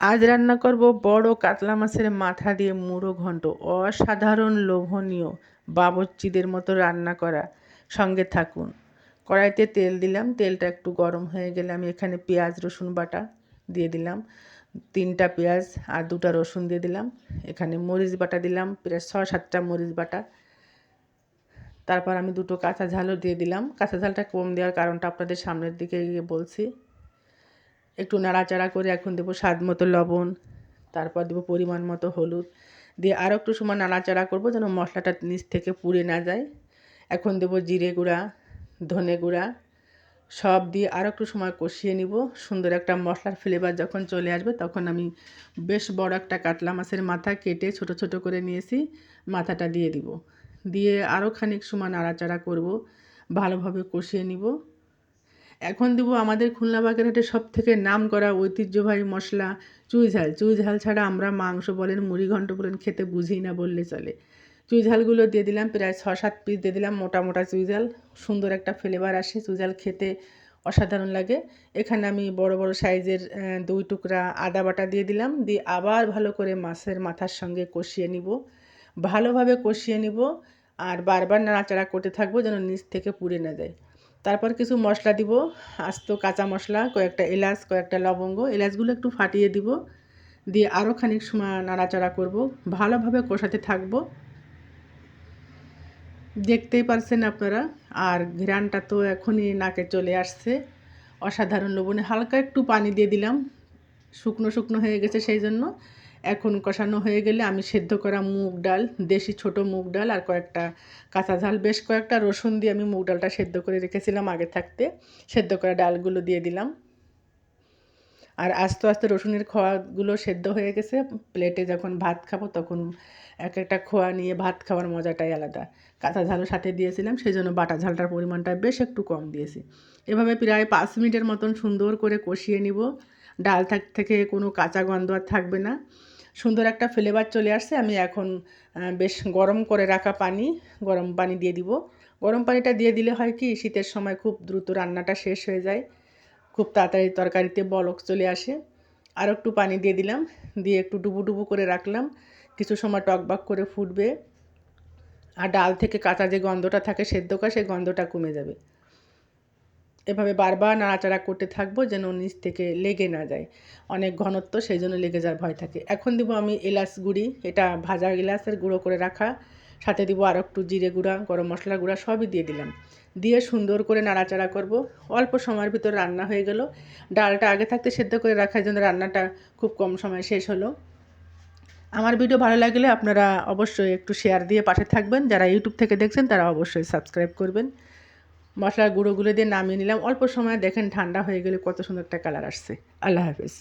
আজ রান্না করব বড় কাতলা মাছের মাথা দিয়ে মুড়ো ঘন্ট, অসাধারণ লোভনীয় বাবচ্চিদের মতো রান্না করা। সঙ্গে থাকুন। কড়াইতে তেল দিলাম, তেলটা একটু গরম হয়ে গেলে আমি এখানে পেঁয়াজ, রসুন বাটা দিয়ে দিলাম। তিনটা পেঁয়াজ আর দুটা রসুন দিয়ে দিলাম। এখানে মরিচ বাটা দিলাম, প্রায় ছ সাতটা মরিচ বাটা। তারপর আমি দুটো কাঁচা ঝালও দিয়ে দিলাম। কাঁচা ঝালটা কম দেওয়ার কারণটা আপনাদের সামনের দিকে গিয়ে বলছি। একটু নাড়াচাড়া করে এখন দেবো স্বাদ মতো লবণ, তারপর দেবো পরিমাণ মতো হলুদ, দিয়ে আরও একটু সময় নাড়াচাড়া করব যেন মশলাটা নিচ থেকে পুড়ে না যায়। এখন দেবো জিরে গুঁড়া, ধনে গুঁড়া, সব দিয়ে আরও একটু সময় কষিয়ে নিব। সুন্দর একটা মশলার ফ্লেভার যখন চলে আসবে তখন আমি বেশ বড় একটা কাতলা মাছের মাথা কেটে ছোট ছোট করে নিয়েছি, মাথাটা দিয়ে দিব। দিয়ে আরও খানিক সময় নাড়াচাড়া করব, ভালোভাবে কষিয়ে নিব। এখন দেবো আমাদের খুলনা বাগেরহাটে সব থেকে নাম করা ঐতিহ্যবাহী মশলা চুই ঝাল চুই ঝাল ছাড়া আমরা মাংস বলেন, মুড়ি ঘন্ট বলেন খেতে বুঝি না বললে চলে। চুই ঝালগুলো দিয়ে দিলাম, প্রায় ছ সাত পিস দিয়ে দিলাম মোটা মোটা চুই ঝাল সুন্দর একটা ফ্লেভার আসে চুই ঝাল খেতে অসাধারণ লাগে। এখানে আমি বড় বড় সাইজের দুই টুকরা আদা বাটা দিয়ে দিলাম, দিয়ে আবার ভালো করে মাছের মাথার সঙ্গে কষিয়ে নিব। ভালোভাবে কষিয়ে নিব, আর বারবার নাড়াচাড়া করতে থাকব যেন নিচ থেকে পুড়ে না যায়। তারপর কিছু মশলা দিব, আস্ত কাঁচা মশলা, কয়েকটা এলাচ, কয়েকটা লবঙ্গ, এলাচগুলো একটু ফাটিয়ে দিব। দিয়ে আরও খানিক সময় নাড়াচাড়া করব, ভালোভাবে কষাতে থাকব। দেখতেই পারছেন আপনারা, আর ঘ্রানটা তো এখনই নাকে চলে আসছে। অসাধারণ লবণে হালকা একটু পানি দিয়ে দিলাম। শুকনো শুকনো হয়ে গেছে সেই জন্য। এখন কষানো হয়ে গেলে আমি সেদ্ধ করা মুগ ডাল, দেশি ছোট মুগ ডাল আর কয়েকটা কাঁচা ঝাল, বেশ কয়েকটা রসুন দিয়ে আমি মুগ ডালটা সেদ্ধ করে রেখেছিলাম আগে থাকতে। সেদ্ধ করা ডালগুলো দিয়ে দিলাম। আর আস্তে আস্তে রসুনের খোয়াগুলো সেদ্ধ হয়ে গেছে। প্লেটে যখন ভাত খাব তখন এক একটা খোয়া নিয়ে ভাত খাওয়ার মজাটাই আলাদা। কাঁচা ঝালও সাথে দিয়েছিলাম সেই জন্য বাটা ঝালটার পরিমাণটা বেশ একটু কম দিয়েছি। এভাবে প্রায় পাঁচ মিনিটের মতন সুন্দর করে কষিয়ে নিব। ডাল থাক, থেকে কোনো কাঁচা গন্ধ আর থাকবে না। সুন্দর একটা ফ্লেভার চলে আসছে। আমি এখন বেশ গরম করে রাখা পানি, গরম পানি দিয়ে দিব। গরম পানিটা দিয়ে দিলে হয় কি, শীতের সময় খুব দ্রুত রান্নাটা শেষ হয়ে যায়। খুব তাড়াতাড়ি তরকারিতে বলক চলে আসে। আর একটু পানি দিয়ে দিলাম, দিয়ে একটু ডুবু ডুবু করে রাখলাম। কিছু সময় টকবাক করে ফুটবে। আর ডাল থেকে কাঁচা যে গন্ধটা থাকে, সেদ্ধ করা, সেই গন্ধটা কমে যাবে। এভাবে বারবার নাড়াচাড়া করতে থাকব যেন নিচ থেকে লেগে না যায়। অনেক ঘনত্ব সেই জন্য লেগে যাওয়ার ভয় থাকে। এখন দিব আমি এলাচ গুঁড়ি, এটা ভাজা এলাচের গুঁড়ো করে রাখা। সাথে দিব আর একটু জিরে গুঁড়া, গরম মশলা গুঁড়া, সবই দিয়ে দিলাম। দিয়ে সুন্দর করে নাড়াচাড়া করব। অল্প সময়ের ভিতর রান্না হয়ে গেল। ডালটা আগে থাকতে সেদ্ধ করে রাখার জন্য রান্নাটা খুব কম সময় শেষ হলো। আমার ভিডিও ভালো লাগলে আপনারা অবশ্যই একটু শেয়ার দিয়ে পাশে থাকবেন। যারা ইউটিউব থেকে দেখছেন তারা অবশ্যই সাবস্ক্রাইব করবেন। মশলার গুঁড়োগুলো দিয়ে নামিয়ে নিলাম। অল্প সময় দেখেন ঠান্ডা হয়ে গেলে কত সুন্দর একটা কালার আসছে। আল্লাহ হাফিজ।